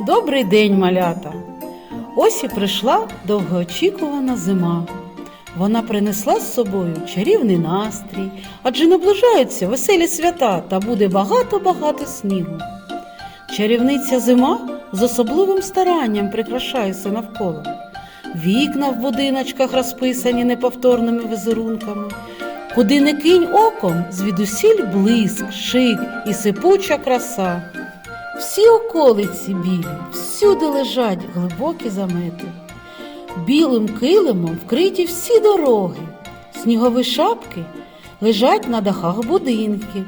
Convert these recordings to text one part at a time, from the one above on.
Добрий день, малята! Ось і прийшла довгоочікувана зима. Вона принесла з собою чарівний настрій, адже наближаються веселі свята та буде багато-багато снігу. Чарівниця зима з особливим старанням прикрашає все навколо. Вікна в будиночках розписані неповторними візерунками. Куди не кинь оком, звідусіль блиск, шик і сипуча краса. Всі околиці білі, всюди лежать глибокі замети. Білим килимом вкриті всі дороги, снігові шапки лежать на дахах будинків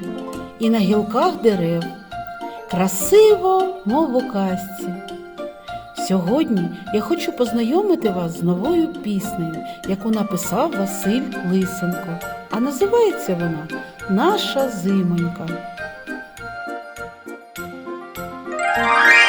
і на гілках дерев. Красиво, мов у казці. Сьогодні я хочу познайомити вас з новою піснею, яку написав Василь Лисенко. А називається вона Наша зимонька. Наша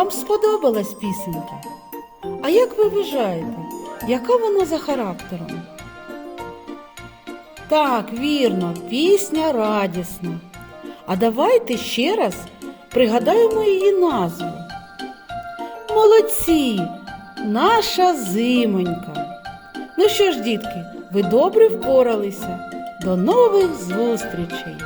Вам сподобалась пісенька? А як ви вважаєте, яка вона за характером? Так, вірно, пісня радісна. А давайте ще раз пригадаємо її назву. Молодці! Наша зимонька. Ну що ж, дітки, ви добре впоралися. До нових зустрічей!